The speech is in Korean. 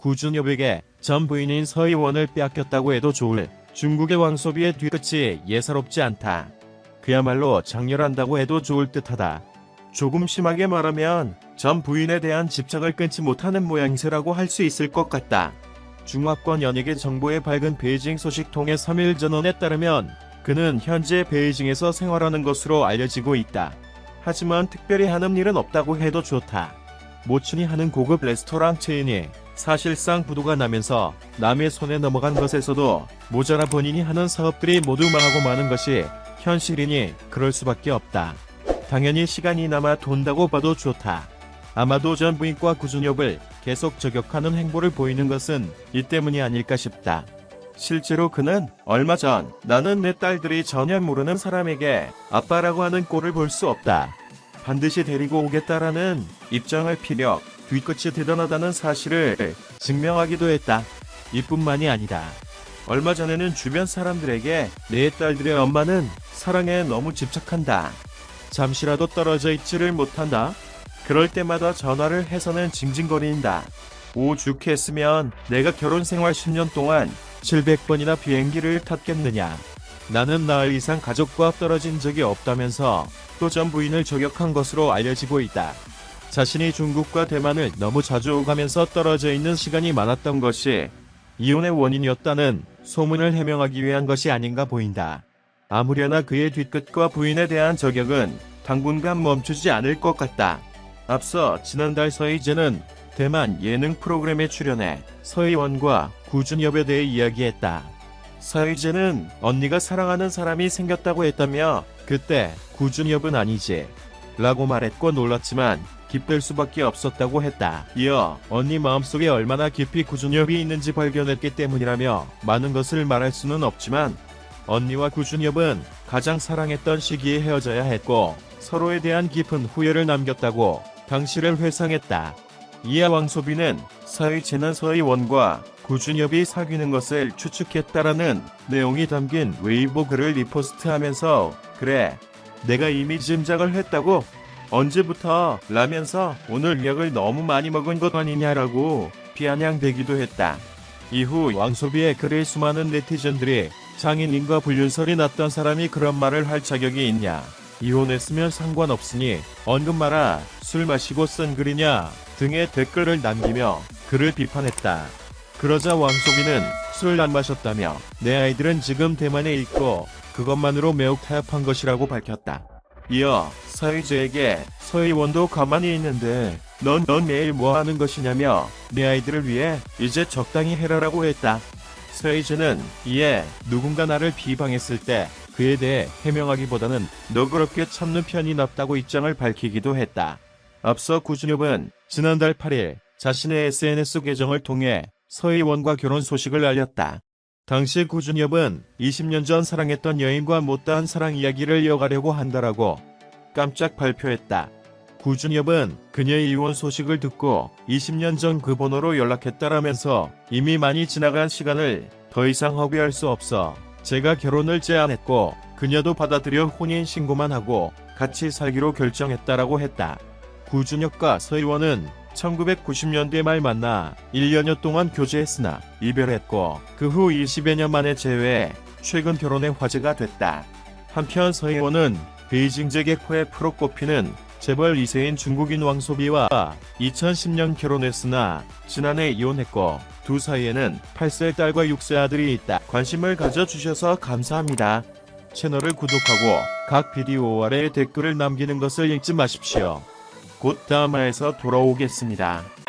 구준엽에게 전 부인인 서희원을 빼앗겼다고 해도 좋을 중국의 왕소비의 뒤끝이 예사롭지 않다. 그야말로 장렬한다고 해도 좋을 듯하다. 조금 심하게 말하면 전 부인에 대한 집착을 끊지 못하는 모양새라고 할 수 있을 것 같다. 중화권 연예계 정보의 밝은 베이징 소식통의 3일 전원에 따르면 그는 현재 베이징에서 생활하는 것으로 알려지고 있다. 하지만 특별히 하는 일은 없다고 해도 좋다. 모춘이 하는 고급 레스토랑 체인이 사실상 부도가 나면서 남의 손에 넘어간 것에서도 모자라 본인이 하는 사업들이 모두 망하고 마는 것이 현실이니 그럴 수밖에 없다. 당연히 시간이 남아 돈다고 봐도 좋다. 아마도 전 부인과 구준엽을 계속 저격하는 행보를 보이는 것은 이 때문이 아닐까 싶다. 실제로 그는 얼마 전 나는 내 딸들이 전혀 모르는 사람에게 아빠라고 하는 꼴을 볼 수 없다. 반드시 데리고 오겠다라는 입장을 피력, 뒤끝이 대단하다는 사실을 증명하기도 했다. 이뿐만이 아니다. 얼마 전에는 주변 사람들에게 내 딸들의 엄마는 사랑에 너무 집착한다. 잠시라도 떨어져 있지를 못한다. 그럴 때마다 전화를 해서는 징징거린다. 오죽했으면 내가 결혼 생활 10년 동안 700번이나 비행기를 탔겠느냐. 나는 나흘 이상 가족과 떨어진 적이 없다면서 또 전 부인을 저격한 것으로 알려지고 있다. 자신이 중국과 대만을 너무 자주 오가면서 떨어져 있는 시간이 많았던 것이 이혼의 원인이었다는 소문을 해명하기 위한 것이 아닌가 보인다. 아무려나 그의 뒤끝과 부인에 대한 저격은 당분간 멈추지 않을 것 같다. 앞서 지난달 서희재는 대만 예능 프로그램에 출연해 서희원과 구준엽에 대해 이야기했다. 서희재는 언니가 사랑하는 사람이 생겼다고 했다며 그때 구준엽은 아니지 라고 말했고 놀랐지만 기쁠 수밖에 없었다고 했다. 이어 언니 마음속에 얼마나 깊이 구준엽이 있는지 발견했기 때문이라며 많은 것을 말할 수는 없지만 언니와 구준엽은 가장 사랑했던 시기에 헤어져야 했고 서로에 대한 깊은 후회를 남겼다고 당시를 회상했다. 이에 왕소비는 서희재는 서희원과 구준엽이 사귀는 것을 추측했다라는 내용이 담긴 웨이보 글을 리포스트하면서 그래 내가 이미 짐작을 했다고 언제부터 라면서 오늘 약을 너무 많이 먹은 것 아니냐라고 비아냥대기도 했다. 이후 왕소비의 글에 수많은 네티즌들이 장인인과 불륜설이 났던 사람이 그런 말을 할 자격이 있냐. 이혼했으면 상관없으니 언급 마라 술 마시고 쓴 글이냐 등의 댓글을 남기며 그를 비판했다. 그러자 왕소비는 술을 안 마셨다며 내 아이들은 지금 대만에 있고 그것만으로 매우 타협한 것이라고 밝혔다. 이어 서희재에게 서희원도 가만히 있는데 넌, 넌 매일 뭐 하는 것이냐며 내 아이들을 위해 이제 적당히 해라라고 했다. 서희재는 이에 누군가 나를 비방했을 때 그에 대해 해명하기보다는 너그럽게 참는 편이 낫다고 입장을 밝히기도 했다. 앞서 구준엽은 지난달 8일 자신의 SNS 계정을 통해 서희원과 결혼 소식을 알렸다. 당시 구준엽은 20년 전 사랑했던 여인과 못다한 사랑 이야기를 이어가려고 한다라고 깜짝 발표했다. 구준엽은 그녀의 이혼 소식을 듣고 20년 전 그 번호로 연락했다라면서 이미 많이 지나간 시간을 더 이상 허비할 수 없어 제가 결혼을 제안했고 그녀도 받아들여 혼인 신고만 하고 같이 살기로 결정했다라고 했다. 구준엽과 서희원은 1990년대 말 만나 1년여 동안 교제했으나 이별했고 그 후 20여 년 만에 재회해 최근 결혼의 화제가 됐다. 한편 서희원은 베이징 객호의 프로 꼽히는 재벌 2세인 중국인 왕소비와 2010년 결혼했으나 지난해 이혼했고 두 사이에는 8세 딸과 6세 아들이 있다. 관심을 가져주셔서 감사합니다. 채널을 구독하고 각 비디오 아래에 댓글을 남기는 것을 잊지 마십시오. 곧 다음화에서 돌아오겠습니다.